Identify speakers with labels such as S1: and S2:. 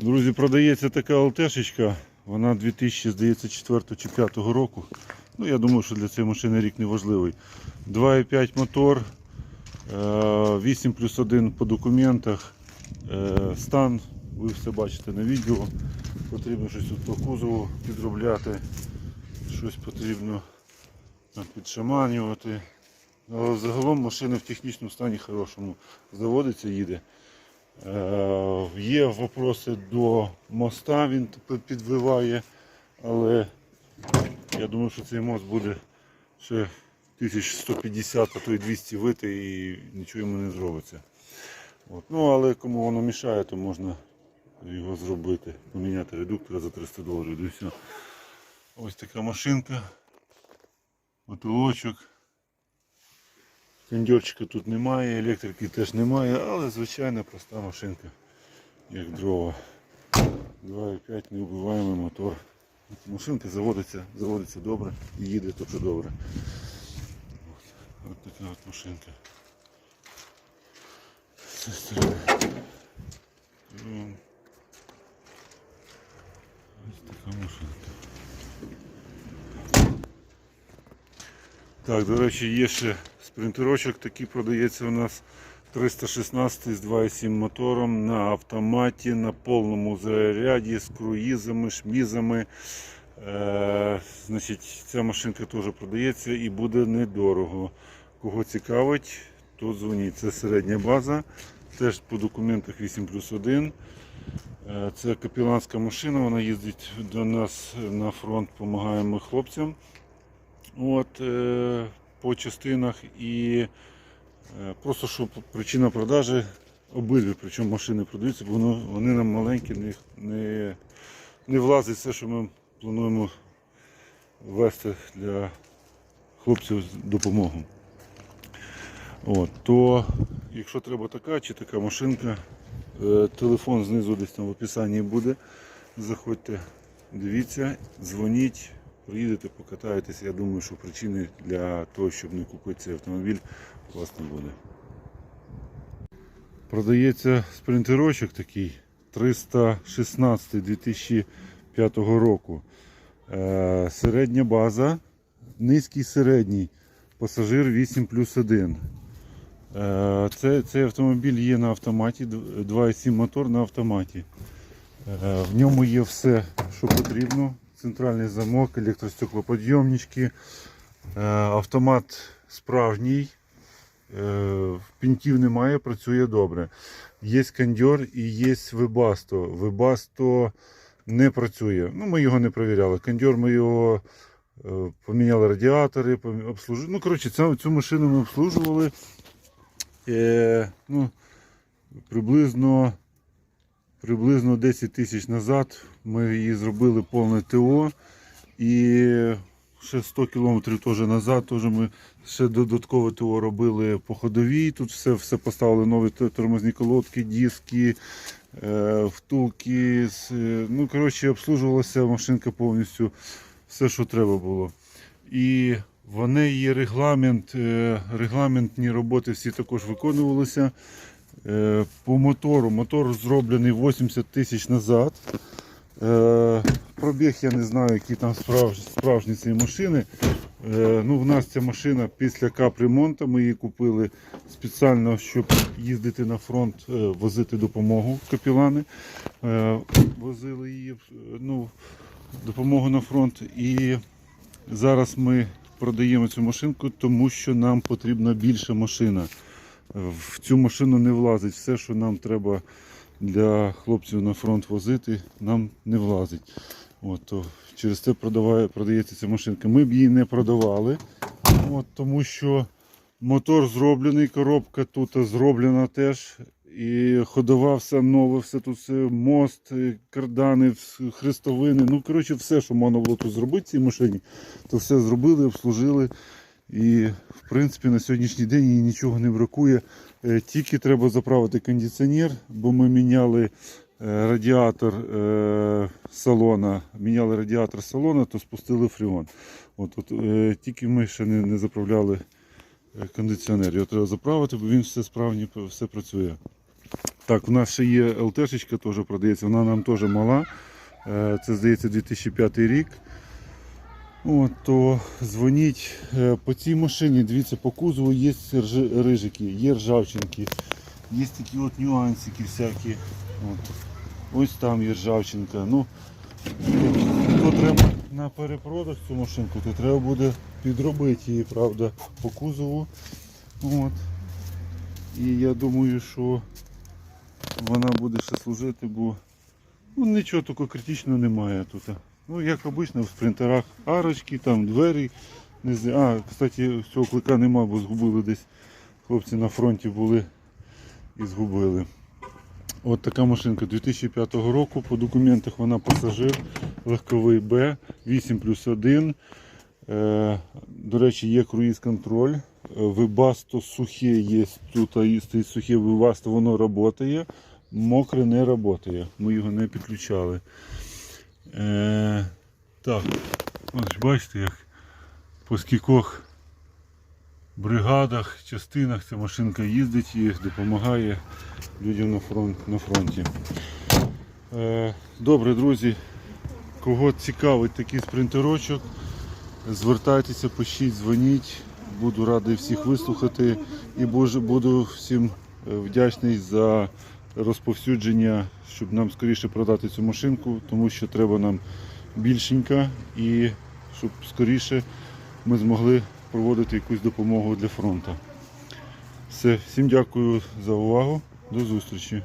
S1: Друзі, продається така ЛТшечка. Вона 2000, здається, 4 чи 5 року. Ну, я думаю, що для цієї машини рік не важливий. 2,5 мотор, е, 8 плюс 1 по документах. Е, Стан, ви все бачите на відео. Потрібно щось по кузову підробляти. Щось потрібно підшаманювати. Але загалом машина в технічному стані хорошому. Заводиться, їде. Е, Є вопроси до моста, він підвиває, але я думаю, що цей мост буде ще 1150, а то й 200 вити і нічого йому не зробиться. От. Ну, але кому воно мішає, то можна його зробити, поміняти редуктора за 300 доларів. І все. Ось така машинка, мотолочок. Кондьорчика тут немає, електрики теж немає, але звичайна проста машинка, як дрова. 2,5 неубиваємий мотор. Машинка заводиться, заводиться добре і їде теж добре. От така от машинка. М. Ось така машинка. Так, до речі, є ще спринтерочок такий продається у нас 316 з 2,7 мотором на автоматі, на повному заряді з круїзами, шмізами. Е, значить, ця машинка теж продається і буде недорого. Кого цікавить, то дзвоніть. Це середня база, теж по документах 8 плюс 1. Е, Це капіланська машина, вона їздить до нас на фронт, допомагаємо хлопцям. От, е, по частинах і е, просто що причина продажі обидві, причому машини продаються, бо вони нам маленькі, не, не, не влазить все, що ми плануємо ввести для хлопців допомогу. От, то якщо треба така чи така машинка, е, телефон знизу десь там в описанні буде. Заходьте, дивіться, дзвоніть, приїдете, покатаєтесь. Я думаю, що причини для того, щоб не купити цей автомобіль, у вас не буде. Продається спринтерочок такий 316 2005 року. Е, Середня база, низький середній, пасажир 8 плюс 1. Е, Це, цей автомобіль є на автоматі, 2,7 мотор на автоматі. Е, В ньому є все, що потрібно. Центральний замок, електростеклоподйомнички, е, автомат справжній, е, пінтів немає, працює добре. Є кондьор і є вебасто. Вебасто не працює. Ну, ми його не перевіряли. Кондьор ми його е, поміняли радіатори, обслужили. Ну, коротше, цю, цю машину ми обслужували. Е, ну, приблизно, приблизно 10 тисяч назад ми її зробили повне ТО. І ще 100 кілометрів теж назад теж ми ще додаткове ТО робили по ходовій. Тут все, все поставили нові тормозні колодки, диски, е, втулки. е, Ну, коротше, обслужувалася машинка повністю все, що треба було. І в є регламент, е, регламентні роботи всі також виконувалися. Е, По мотору. Мотор зроблений 80 тисяч назад. Е, Пробіг я не знаю, які там справжні, цієї машини. Е, Ну, в нас ця машина після капремонту. Ми її купили спеціально, щоб їздити на фронт, возити допомогу капілани. Возили її ну, допомогу на фронт. І зараз ми продаємо цю машинку, тому що нам потрібна більша машина. В цю машину не влазить все, що нам треба для хлопців на фронт возити, нам не влазить. От, то через це продаває, продається ця машинка. Ми б її не продавали, от, тому що мотор зроблений, коробка тут зроблена теж. І ходова все нове, все тут все, мост, кардани, хрестовини. Ну, коротше, все, що можна було тут зробити в цій машині, то все зробили, обслужили. І в принципі на сьогоднішній день їй нічого не бракує. Е, Тільки треба заправити кондиціонер, бо ми міняли е, радіатор е, салона, міняли радіатор салона, то спустили фріон. От, от, тільки ми ще не, не заправляли кондиціонер. Його треба заправити, бо він все справні, все працює. Так, у нас ще є ЛТшечка теж продається, вона нам теж мала. Це здається 2005 рік. От, то дзвоніть Е, по цій машині. Дивіться, по кузову є рижики, є ржавчинки, є такі от нюансики всякі. От. Ось там є ржавчинка. Ну, то треба на перепродаж цю машинку, то треба буде підробити її, правда, по кузову. От. І я думаю, що вона буде ще служити, бо ну, нічого такого критичного немає тут. Ну, як обично в спринтерах арочки, там двері. Не знаю. А, кстати, цього клика нема, бо згубили десь. Хлопці на фронті були і згубили. От така машинка 2005 року. По документах вона пасажир, легковий Б, 8 плюс 1. Е, до речі, є круїз-контроль. Е, Вибасто сухе є тут, стоїть сухе вибасто, воно працює. Мокре не працює. Ми його не підключали. Е, так, ось бачите, як по скількох бригадах, частинах ця машинка їздить і допомагає людям на, фронт, на фронті. Е, добре, друзі, кого цікавить такий спринтерочок, звертайтеся, пишіть, дзвоніть. Буду радий всіх вислухати і буду всім е, вдячний за розповсюдження, щоб нам скоріше продати цю машинку, тому що треба нам більшенька і щоб скоріше ми змогли проводити якусь допомогу для фронту. Все, всім дякую за увагу. До зустрічі.